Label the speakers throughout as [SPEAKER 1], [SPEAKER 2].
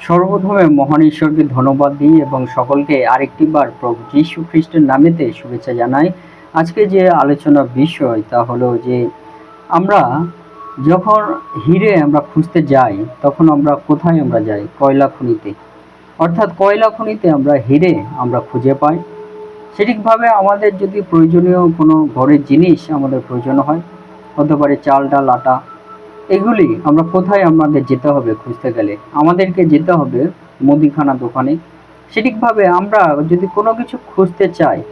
[SPEAKER 1] সর্বপ্রথমে মহান ঈশ্বরকে ধন্যবাদ দিই এবং সকলকে আরেকটিবার প্রভু যীশু খ্রিস্টের নামেতে শুভেচ্ছা জানাই। আজকে যে আলোচনা বিষয় তা হলো যে আমরা যখন হিরে আমরা খুঁজতে যাই, তখন আমরা কোথায় আমরা যাই? কয়লা খনিতে। অর্থাৎ কয়লা খনিতে আমরা হিরে আমরা খুঁজে পাই। সঠিকভাবে আমাদের যদি প্রয়োজনীয় কোনো ঘরের জিনিস আমাদের প্রয়োজন হয়, হতে পারে চাল ডাল, আটা এগুলি আমরা কোথায় আমাদের যেতে হবে খুঁজতে গেলে? আমাদেরকে যেতে হবে মুদিখানা দোকানে। সঠিকভাবে আমরা যদি কোনো কিছু খুঁজতে চাই,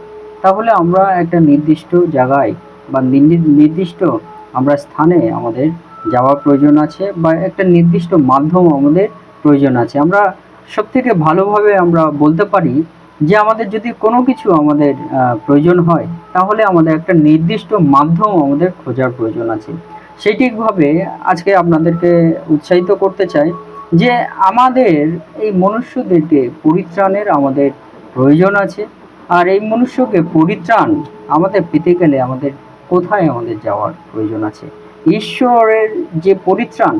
[SPEAKER 1] তাহলে আমরা একটা নির্দিষ্ট জায়গায় বা নির্দি- নির্দিষ্ট আমরা স্থানে আমাদের যাওয়ার প্রয়োজন আছে বা একটা নির্দিষ্ট মাধ্যম আমাদের প্রয়োজন আছে। আমরা সব থেকে ভালোভাবে আমরা বলতে পারি যে আমাদের যদি কোনো কিছু আমাদের প্রয়োজন হয়, তাহলে আমাদের একটা নির্দিষ্ট মাধ্যম আমাদের খোঁজার প্রয়োজন আছে। সেইটিকভাবে আজকে আপনাদেরকে উৎসাহিত করতে চাই যে আমাদের এই মনুষ্যদেরকে পরিত্রাণের আমাদের প্রয়োজন আছে। আর এই মনুষ্যকে পরিত্রাণ আমাদের পেতে গেলে আমাদের কোথায় আমাদের যাওয়ার প্রয়োজন আছে? ঈশ্বরের যে পরিত্রাণ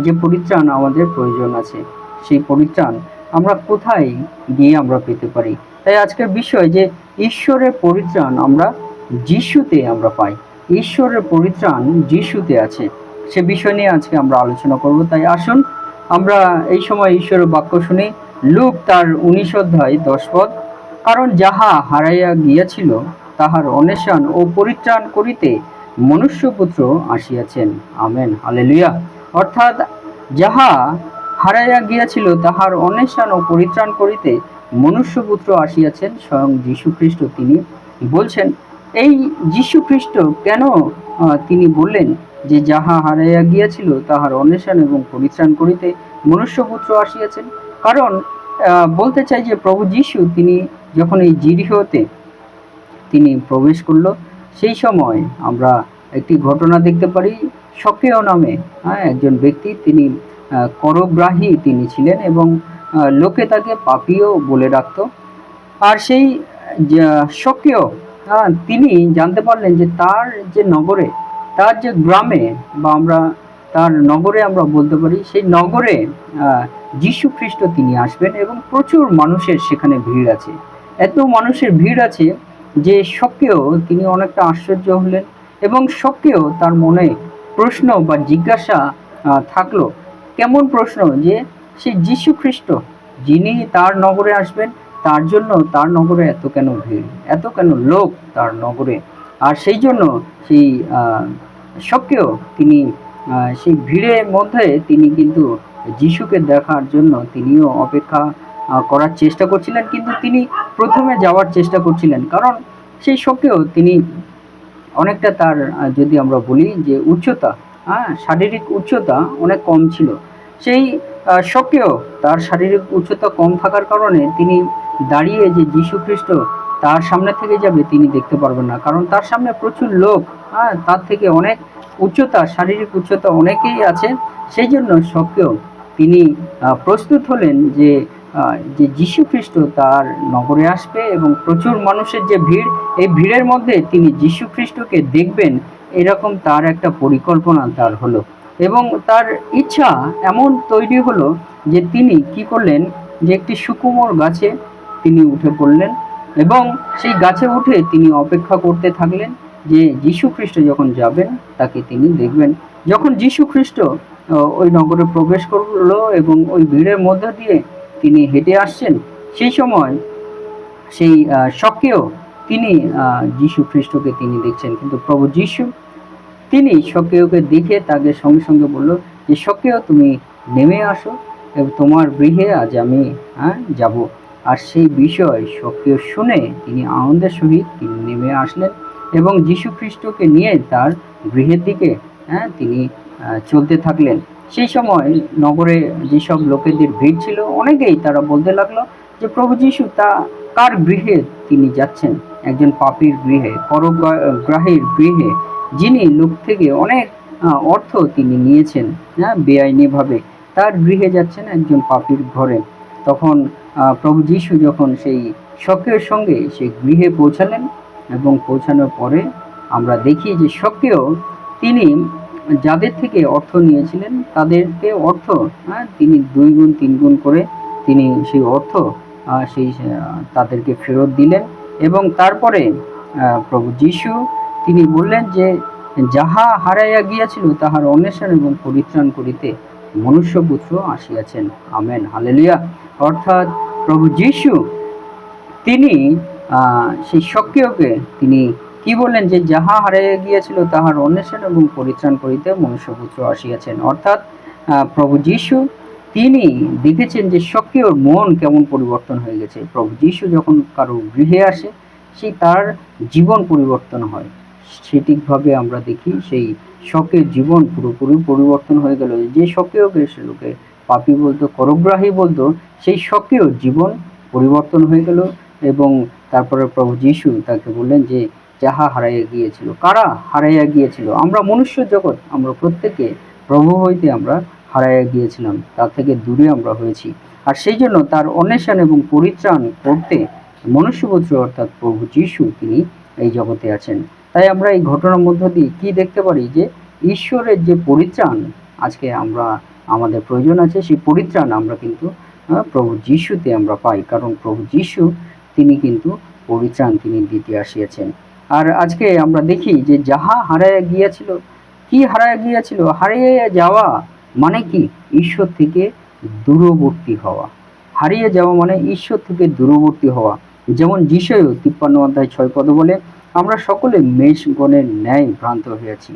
[SPEAKER 1] যে পরিত্রাণ আমাদের প্রয়োজন আছে, সেই পরিত্রাণ আমরা কোথায় গিয়ে আমরা পেতে পারি? তাই আজকের বিষয় যে ঈশ্বরের পরিত্রাণ আমরা যিশুতে আমরা পাই। ঈশ্বরের পরিত্রাণ যিশুতে আছে। সে বিষয় নিয়ে আজকে আমরা আলোচনা করব। তাই আসুন, আমরা এই সময় ঈশ্বরের বাক্য শুনি। লুক তার উনিশ অধ্যায় দশ পদ। কারণ যাহা হারাইয়া গিয়াছিল, তাহার অন্বেষণ ও পরিত্রাণ করিতে মনুষ্যপুত্র আসিয়াছেন। আমেন। হালেলুয়া। অর্থাৎ যাহা হারাইয়া গিয়াছিল, তাহার অন্বেষণ ও পরিত্রাণ করিতে মনুষ্যপুত্র আসিয়াছেন, স্বয়ং যীশু খ্রিস্ট তিনি বলছেন এই যীশু খ্রিস্ট কেন তিনি বললেন যে যাহা হারাইয়া গিয়াছিল, তাহার অন্বেষণ এবং পরিত্রাণ করিতে মনুষ্যপুত্র আসিয়াছেন। কারণ বলতে চাই যে প্রভু যীশু, তিনি যখন এই জিরিহতে তিনি প্রবেশ করল, সেই সময় আমরা একটি ঘটনা দেখতে পারি। সক্রিয় নামে হ্যাঁ একজন ব্যক্তি তিনি করগ্রাহী তিনি ছিলেন এবং লোকে তাকে পাপিও বলে রাখতো আর সেই সক্রিয় তিনি জানতে পারলেন যে তার যে নগরে, তার যে গ্রামে বা আমরা তার নগরে আমরা বলতে পারি, সেই নগরে যীশু খ্রিস্ট তিনি আসবেন এবং প্রচুর মানুষের সেখানে ভিড় আছে। এত মানুষের ভিড় আছে যে সক্রিয় তিনি অনেকটা আশ্চর্য হলেন এবং সক্রিয় তার মনে প্রশ্ন বা জিজ্ঞাসা থাকল। কেমন প্রশ্ন যে সেই যীশু খ্রিস্ট যিনি তার নগরে আসবেন তার জন্য তার নগরে এত কেন ভিড়? এত কেন লোক তার নগরে? আর সেই জন্য সেই সক্রিয় তিনি সেই ভিড়ের মধ্যে তিনি কিন্তু যিশুকে দেখার জন্য তিনিও অপেক্ষা করার চেষ্টা করছিলেন। কিন্তু তিনি প্রথমে যাওয়ার চেষ্টা করছিলেন। কারণ সেই সক্রিয় তিনি অনেকটা তার যদি আমরা বলি যে উচ্চতা হ্যাঁ শারীরিক উচ্চতা অনেক কম ছিল। সেই সক্রিয় তার শারীরিক উচ্চতা কম থাকার কারণে তিনি দাঁড়িয়ে যে যীশু খ্রিস্ট তার সামনে থেকে যাবে তিনি দেখতে পারবেন না। কারণ তার সামনে প্রচুর লোক হ্যাঁ তার থেকে অনেক উচ্চতা, শারীরিক উচ্চতা অনেকেই আছে। সেই জন্য সক্রিয় তিনি প্রস্তুত হলেন যে যে যীশু খ্রিস্ট তার নগরে আসবে এবং প্রচুর মানুষের যে ভিড়, এই ভিড়ের মধ্যে তিনি যীশু খ্রিস্টকে দেখবেন। এরকম তার একটা পরিকল্পনা তার হলো। এবং তার ইচ্ছা এমন তৈরি হলো যে তিনি কি করলেন, যে একটি সুকুমর গাছে তিনি উঠে পড়লেন এবং সেই গাছে উঠে তিনি অপেক্ষা করতে থাকলেন যে যীশু খ্রিস্ট যখন যাবেন, তাকে তিনি দেখবেন। যখন যীশু খ্রিস্ট ওই নগরে প্রবেশ করল এবং ওই ভিড়ের মধ্য দিয়ে তিনি হেঁটে আসছেন, সেই সময় সেই সক্রিয় তিনি যীশু খ্রিস্টকে তিনি দেখছেন। কিন্তু প্রভু যীশু তিনি সক্রিয়কে দেখে তাকে সঙ্গে সঙ্গে বলল যে সক্রিয় তুমি নেমে আসো এবং তোমার গৃহে আজ আমি হ্যাঁ যাব। আর সেই বিষয় সক্রিয় শুনে তিনি আনন্দের সহিত তিনি নেমে আসলেন এবং যীশু খ্রিস্টকে নিয়ে তার গৃহের দিকে হ্যাঁ তিনি চলতে থাকলেন। সেই সময় নগরে যেসব লোকেদের ভিড় ছিল, অনেকেই তারা বলতে লাগল যে, প্রভু যীশু, তা কার গৃহে তিনি যাচ্ছেন? একজন পাপীর গৃহে করগ্রাহীর গৃহে যিনি লোক থেকে অনেক অর্থ তিনি নিয়েছেন হ্যাঁ বেআইনিভাবে, তার গৃহে যাচ্ছেন একজন পাপীর ঘরে। তখন প্রভু যীশু যখন সেই সক্রিয়র সঙ্গে সেই গৃহে পৌঁছালেন এবং পৌঁছানোর পরে আমরা দেখি যে সক্রিয় তিনি যাদের থেকে অর্থ নিয়েছিলেন, তাদেরকে অর্থ হ্যাঁ তিনি দুই গুণ, তিন গুণ করে তিনি সেই অর্থ সেই তাদেরকে ফেরত দিলেন এবং তারপরে প্রভু যিশু তিনি বললেন যে, যাহা হারাইয়া গিয়াছিল, তাহার অন্বেষণ এবং পরিত্রাণ করিতে মনুষ্যপুত্র আসিয়াছেন। Amen, hallelujah. অর্থাৎ প্রভু যিশু, তিনি সেই সক্রিয়কে তিনি কি বললেন যে, যাহা হারাইয়া গিয়েছিল, তাহার অন্বেষণ এবং পরিত্রাণ করিতে মনুষ্যপুত্র আসিয়াছেন। অর্থাৎ প্রভু যিশু, তিনি দেখেছেন যে সক্রিয়র মন কেমন পরিবর্তন হয়ে গেছে। প্রভু যিশু যখন কারও গৃহে আসে, সেই তার জীবন পরিবর্তন হয়। সঠিকভাবে আমরা দেখি সেই শখের জীবন পুরোপুরি পরিবর্তন হয়ে গেল। যে সক্রিয়কে সে লোকে, পাপি বলতো, করগ্রাহী বলতো, সেই সক্রিয় জীবন পরিবর্তন হয়ে গেল এবং তারপরে প্রভু যিশু তাকে বললেন যে, যাহা হারাইয়া গিয়েছিল, কারা হারাইয়া গিয়েছিল? আমরা মনুষ্য জগৎ, আমরা প্রত্যেকে প্রভু হইতে আমরা হারাইয়া গিয়েছিলাম তার থেকে দূরে আমরা হয়েছি। আর সেই জন্য তার অন্বেষণ এবং পরিত্রাণ করতে মনুষ্যপুত্র অর্থাৎ প্রভু যিশু তিনি এই জগতে আছেন। তাই আমরা এই ঘটনার মধ্য দিয়ে কি দেখতে পারি? যে ঈশ্বরের যে পরিত্রাণ, আজকে আমরা, আমাদের প্রয়োজন আছে, সেই পরিত্রাণ আমরা কিন্তু প্রভু যিশুতে আমরা পাই। কারণ প্রভু যিশু, তিনি কিন্তু পরিত্রাণ তিনি দিতে আসিয়াছেন। আর আজকে আমরা দেখি যে যাহা হারাইয়া গিয়াছিল, কি হারাইয়া গিয়াছিল? হারিয়ে যাওয়া মানে কি? ঈশ্বর থেকে দূরবর্তী হওয়া। হারিয়ে যাওয়া মানে ঈশ্বর থেকে দূরবর্তী হওয়া। যেমন যিশয় তিপ্পান্ন অধ্যায় ছয় পদ বলে আমরা সকলে মেষগণের ন্যায় ভ্রান্ত হইয়াছি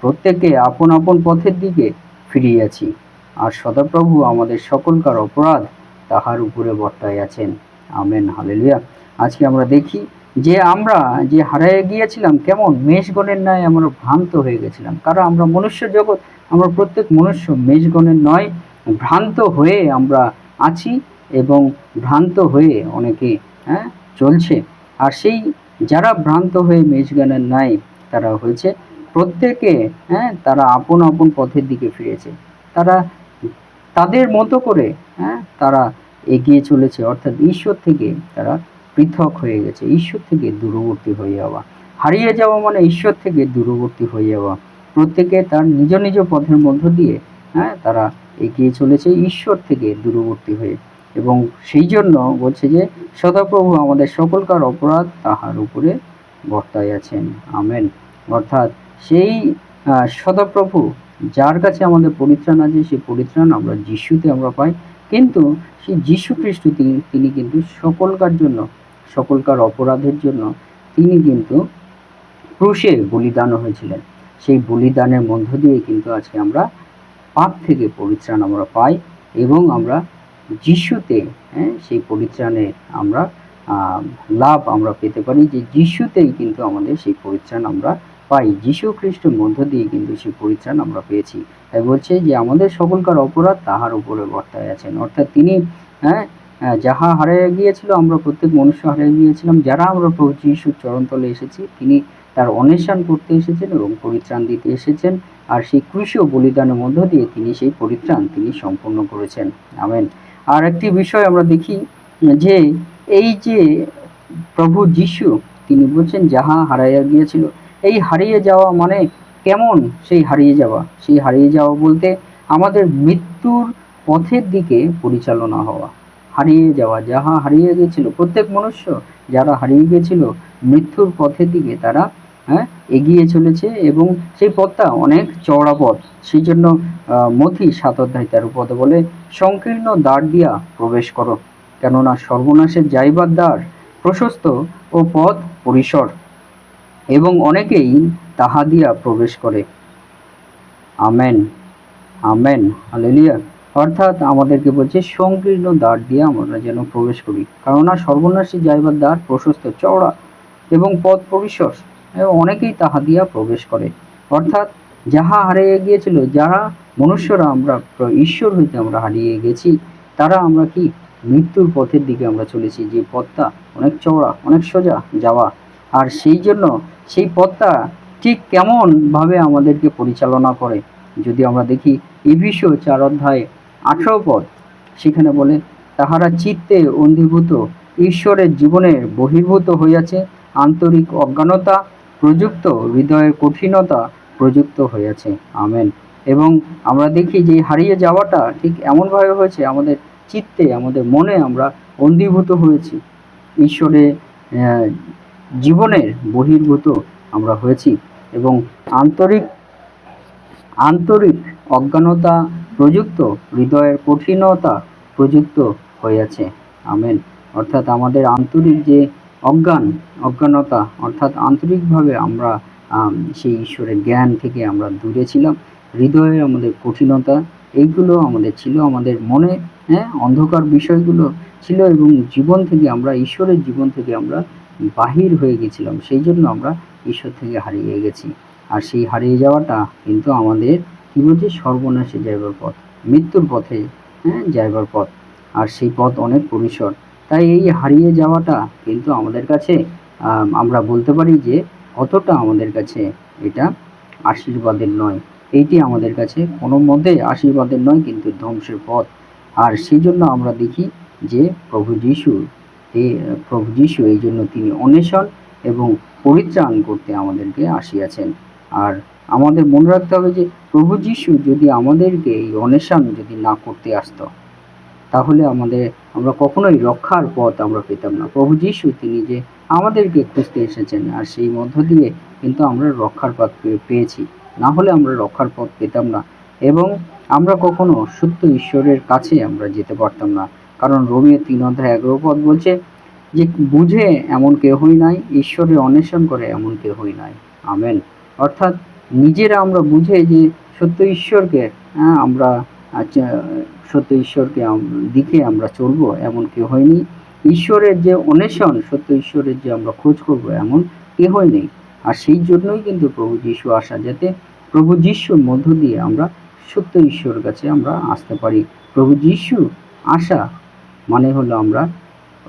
[SPEAKER 1] প্রত্যেকে আপন আপন পথের দিকে ফিরিয়াছি আর সদাপ্রভু আমাদের সকলকার অপরাধ তাহার উপরে বর্তায় আছেন। Amen, hallelujah. আজকে আমরা দেখি যে আমরা যে হারাইয়া গিয়েছিলাম, কেমন মেষগণের ন্যায় আমরা ভ্রান্ত হয়ে গেছিলাম। কারণ আমরা মনুষ্য জগৎ, আমরা প্রত্যেক মনুষ্য মেষগণের নয় ভ্রান্ত হয়ে আমরা আছি এবং ভ্রান্ত হয়ে অনেকে হ্যাঁ চলছে। আর সেই যারা ভ্রান্ত হয়ে মেজগানের নাই তারা হয়েছে, প্রত্যেকে হ্যাঁ তারা আপন আপন পথের দিকে ফিরেছে। তারা তাদের মতো করে হ্যাঁ তারা এগিয়ে চলেছে। অর্থাৎ ঈশ্বর থেকে তারা পৃথক হয়ে গেছে। ঈশ্বর থেকে দূরবর্তী হয়ে যাওয়া। হারিয়ে যাওয়া মানে ঈশ্বর থেকে দূরবর্তী হয়ে যাওয়া। প্রত্যেকে তার নিজ নিজ পথের মধ্য দিয়ে হ্যাঁ তারা এগিয়ে চলেছে। ঈশ্বর থেকে দূরবর্তী হয়ে এবং সেই জন্য বলছে যে, সদাপ্রভু আমাদের সকলকার অপরাধ তাহার উপরে বর্তায় আছেন। আমেন। অর্থাৎ সেই সদাপ্রভু যার কাছে আমাদের পরিত্রাণ আছে সেই পরিত্রাণ আমরা যিশুতে আমরা পাই। কিন্তু সেই যিশু খ্রিস্ট তিনি তিনি কিন্তু সকলকার জন্য, সকলকার অপরাধের জন্য তিনি কিন্তু ক্রুশে বলিদান হয়েছিলেন। সেই বলিদানের মধ্য দিয়ে কিন্তু আজকে আমরা পাপ থেকে পরিত্রাণ আমরা পাই এবং আমরা যিশুতে হ্যাঁ সেই পরিত্রাণে আমরা লাভ আমরা পেতে পারি। যে যিশুতেই কিন্তু আমাদের সেই পরিত্রাণ আমরা পাই। যিশু খ্রিস্টের মধ্য দিয়ে কিন্তু সেই পরিত্রাণ আমরা পেয়েছি। তাই বলছে যে আমাদের সকলকার অপরাধ তাহার উপরে বর্তায় আছেন অর্থাৎ তিনি হ্যাঁ যাহা হারিয়ে গিয়েছিল, আমরা প্রত্যেক মনুষ্য হারিয়ে গিয়েছিলাম। যারা আমরা প্রভু যিশুর চরণতলে এসেছি, তিনি তার অন্বেষণ করতে এসেছেন এবং পরিত্রাণ দিতে এসেছেন। আর সেই কৃষি বলিদানের মধ্য দিয়ে তিনি সেই পরিত্রাণ তিনি সম্পূর্ণ করেছেন। আমেন। আর একটি বিষয় আমরা দেখি যে এই যে প্রভু যিশু, তিনি বলছেন, যাহা হারাইয়া গিয়েছিল, এই হারিয়ে যাওয়া মানে কেমন সেই হারিয়ে যাওয়া? সেই হারিয়ে যাওয়া বলতে আমাদের মৃত্যুর পথের দিকে পরিচালনা হওয়া। হারিয়ে যাওয়া, যাহা হারিয়ে গিয়েছিল, প্রত্যেক মনুষ্য যারা হারিয়ে গিয়েছিল, মৃত্যুর পথের দিকে তারা হ্যাঁ এগিয়ে চলেছে এবং সেই পথটা অনেক চওড়া পথ। সেই জন্য মথি সাত অধ্যায় তেরো পদে বলে, সংকীর্ণ দ্বার দিয়া প্রবেশ করো। কেননা সর্বনাশের যাইবার দ্বার প্রশস্ত ও পথ পরিসর এবং অনেকেই তাহা দিয়া প্রবেশ করে। Amen amen, hallelujah. অর্থাৎ আমাদেরকে বলছে, সংকীর্ণ দ্বার দিয়ে আমরা যেন প্রবেশ করি। কেননা সর্বনাশী যাইবার দ্বার প্রশস্ত, চওড়া এবং পথ পরিসর। অনেকেই তাহা দিয়া প্রবেশ করে। অর্থাৎ যাহা হারিয়ে গিয়েছিল যারা মনুষ্যরা আমরা ঈশ্বর হইতে আমরা হারিয়ে গেছি, তারা আমরা কি মৃত্যুর পথের দিকে আমরা চলেছি। যে পথটা অনেক চওড়া, অনেক সোজা যাওয়া। আর সেই জন্য সেই পথটা ঠিক কেমনভাবে আমাদেরকে পরিচালনা করে, যদি আমরা দেখি ইভিশো চার অধ্যায় আঠারো পদ, সেখানে বলে, তাহারা চিত্তে অন্ধীভূত, ঈশ্বরের জীবনের বহির্ভূত হইয়াছে, আন্তরিক অজ্ঞানতা প্রযুক্ত হৃদয়ের কঠিনতা প্রযুক্ত হয়েছে। আমেন। এবং আমরা দেখি যে হারিয়ে যাওয়াটা ঠিক এমনভাবে হয়েছে, আমাদের চিত্তে, আমাদের মনে আমরা অন্ধীভূত হয়েছি। ঈশ্বরে জীবনের বহির্ভূত আমরা হয়েছি এবং আন্তরিক আন্তরিক অজ্ঞানতা প্রযুক্ত, হৃদয়ের কঠিনতা প্রযুক্ত হয়েছে। আমেন। অর্থাৎ আমাদের আন্তরিক যে অজ্ঞান, অজ্ঞানতা, অর্থাৎ আন্তরিকভাবে আমরা সেই ঈশ্বরের জ্ঞান থেকে আমরা দূরে ছিলাম। হৃদয়ে আমাদের কঠিনতা, এইগুলো আমাদের ছিল, আমাদের মনে হ্যাঁ অন্ধকার বিষয়গুলো ছিল এবং জীবন থেকে আমরা, ঈশ্বরের জীবন থেকে আমরা বাহির হয়ে গেছিলাম। সেই জন্য আমরা ঈশ্বর থেকে হারিয়ে গেছি। আর সেই হারিয়ে যাওয়াটা কিন্তু আমাদের কী বলছে? সর্বনাশে যাইবার পথ, মৃত্যুর পথে হ্যাঁ যাইবার পথ। আর সেই পথ অনেক পরিসর। তাই এই হারিয়ে যাওয়াটা কিন্তু আমাদের কাছে আমরা বলতে পারি যে অতটা আমাদের কাছে এটা আশীর্বাদের নয়। এইটি আমাদের কাছে কোনো মতে আশীর্বাদের নয়, কিন্তু ধ্বংসের পথ। আর সেই জন্য আমরা দেখি যে প্রভু যিশু এই প্রভু যিশু এই জন্য তিনি অন্বেষণ এবং পরিত্রাণ করতে আমাদেরকে আসিয়াছেন। আর আমাদের মনে রাখতে হবে যে প্রভু যিশু যদি আমাদেরকে এই অন্বেষণ যদি না করতে আসতো তাহলে আমাদের আমরা কখনোই রক্ষার পথ আমরা পেতাম না। প্রভু যিশু তিনি যে আমাদেরকে খুঁজতে এসেছেন আর সেই মধ্য দিয়ে কিন্তু আমরা রক্ষার পথ পেয়েছি। না হলে আমরা রক্ষার পথ পেতাম না এবং আমরা কখনো সত্য ঈশ্বরের কাছে আমরা যেতে পারতাম না। কারণ রোমিও তিন অধ্যায় এগারো পদ বলছে যে বুঝে এমন কেহই নাই ঈশ্বরের অন্বেষণ করে এমন কেহই নাই। আমেন। অর্থাৎ নিজেরা আমরা বুঝে যে সত্য ঈশ্বরকে হ্যাঁ, আমরা আচ্ছা, সত্য ঈশ্বরকে দিকে আমরা চলবো এমন কেহই নেই ঈশ্বরের যে অন্বেষণ সত্য ঈশ্বরের যে আমরা খোঁজ করব এমন কেহই নেই আর সেই জন্যই কিন্তু প্রভু যিশু আসা যাতে প্রভু যিশুর মধ্য দিয়ে আমরা সত্য ঈশ্বরের কাছে আমরা আসতে পারি। প্রভু যিশু আসা মানে হলো আমরা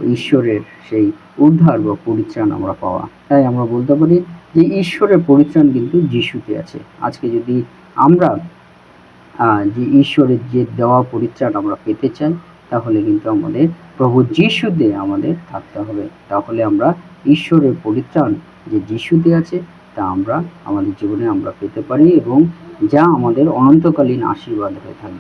[SPEAKER 1] ঈশ্বরের সেই উদ্ধার বা পরিত্রাণ আমরা পাওয়া। তাই আমরা বলতে পারি যে ঈশ্বরের পরিত্রাণ কিন্তু যিশুতে আছে। আজকে যদি আমরা যে ঈশ্বরের যে দেওয়া পরিত্রাণ আমরা পেতে চাই, তাহলে কিন্তু আমাদের প্রভু যিশুতে আমাদের থাকতে হবে। তাহলে আমরা ঈশ্বরের পরিত্রাণ যে যিশুতে আছে, তা আমরা আমাদের জীবনে আমরা পেতে পারি এবং যা আমাদের অনন্তকালীন আশীর্বাদ হয়ে থাকবে।